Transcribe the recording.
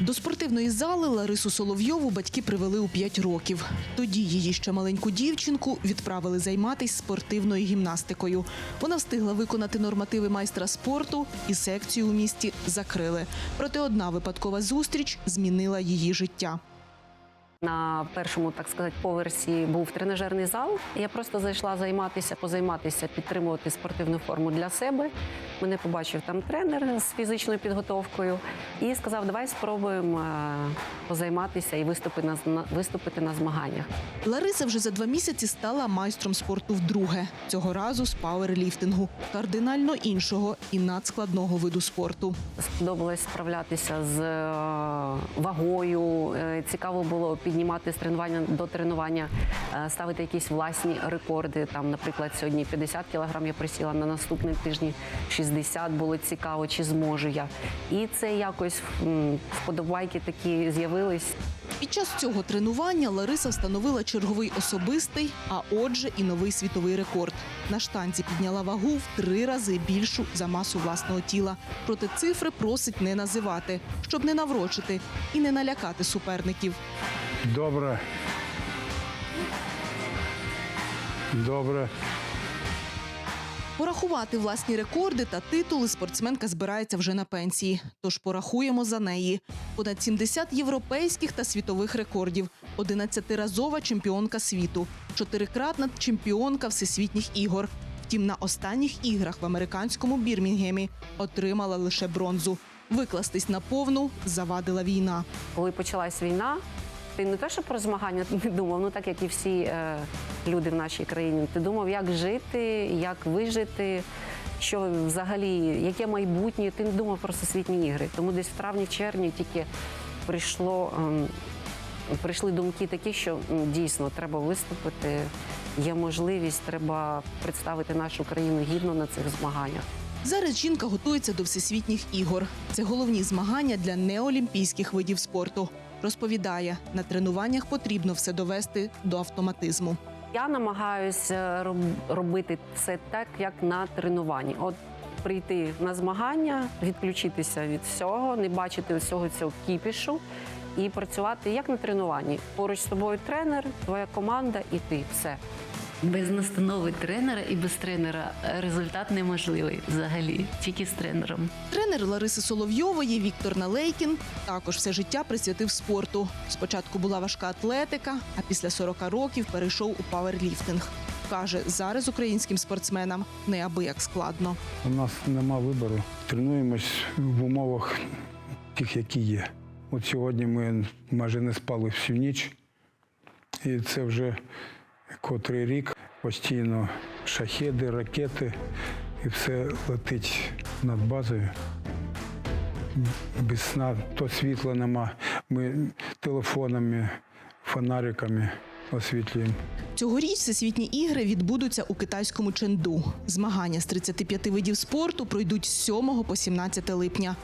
До спортивної зали Ларису Соловйову батьки привели у 5 років. Тоді її ще маленьку дівчинку відправили займатися спортивною гімнастикою. Вона встигла виконати нормативи майстра спорту і секцію у місті закрили. Проте одна випадкова зустріч змінила її життя. На першому, так сказати, поверсі був тренажерний зал. Я просто зайшла займатися, позайматися, підтримувати спортивну форму для себе. Мене побачив там тренер з фізичною підготовкою і сказав: давай спробуємо е, позайматися і виступити на виступити на змаганнях. Лариса вже за два місяці стала майстром спорту вдруге. Цього разу з пауерліфтингу, кардинально іншого і надскладного виду спорту. Сподобалось справлятися з е, вагою. Е, Цікаво було піднімати з тренування до тренування, е, ставити якісь власні рекорди. Там, наприклад, сьогодні 50 кілограм я присіла на наступний тижні 60. Було цікаво, чи зможу я. І це якось вподобайки такі з'явились. Під час цього тренування Лариса встановила черговий особистий, а отже, і новий світовий рекорд. На штанці підняла вагу в три рази більшу за масу власного тіла. Проте цифри просить не називати, щоб не наврочити і не налякати суперників. Добре. Добре. Порахувати власні рекорди та титули спортсменка збирається вже на пенсії. Тож порахуємо за неї. Понад 70 європейських та світових рекордів, 11-разова чемпіонка світу, чотирикратна чемпіонка всесвітніх ігор. Втім, на останніх іграх в американському Бірмінгемі отримала лише бронзу. Викластись на повну завадила війна. Коли почалась війна, ти не те, що про змагання не думав, ну так як і всі е, люди в нашій країні. Ти думав, як жити, як вижити, що взагалі, яке майбутнє. Ти не думав про всесвітні ігри. Тому десь в травні-червні тільки прийшло. ем, Прийшли думки такі, що дійсно треба виступити, є можливість, треба представити нашу країну гідно на цих змаганнях. Зараз жінка готується до всесвітніх ігор. Це головні змагання для неолімпійських видів спорту. Розповідає, на тренуваннях потрібно все довести до автоматизму. Я намагаюся робити все так, як на тренуванні. От прийти на змагання, відключитися від всього, не бачити всього цього кіпішу і працювати як на тренуванні. Поруч з тобою тренер, твоя команда і ти. Все. Без настанови тренера і без тренера результат неможливий взагалі, тільки з тренером. Тренер Лариси Соловйової Віктор Налейкін також все життя присвятив спорту. Спочатку була важка атлетика, а після 40 років перейшов у паверліфтинг. Каже, зараз українським спортсменам неабияк складно. У нас нема вибору. Тренуємось в умовах тих, які є. От сьогодні ми майже не спали всю ніч, і це вже котрий рік. Постійно шахеди, ракети, і все летить над базою. Без сна то світла нема. Ми телефонами, фонариками освітлюємо. Цьогоріч всесвітні ігри відбудуться у китайському Ченду. Змагання з 35 видів спорту пройдуть з 7 по 17 липня.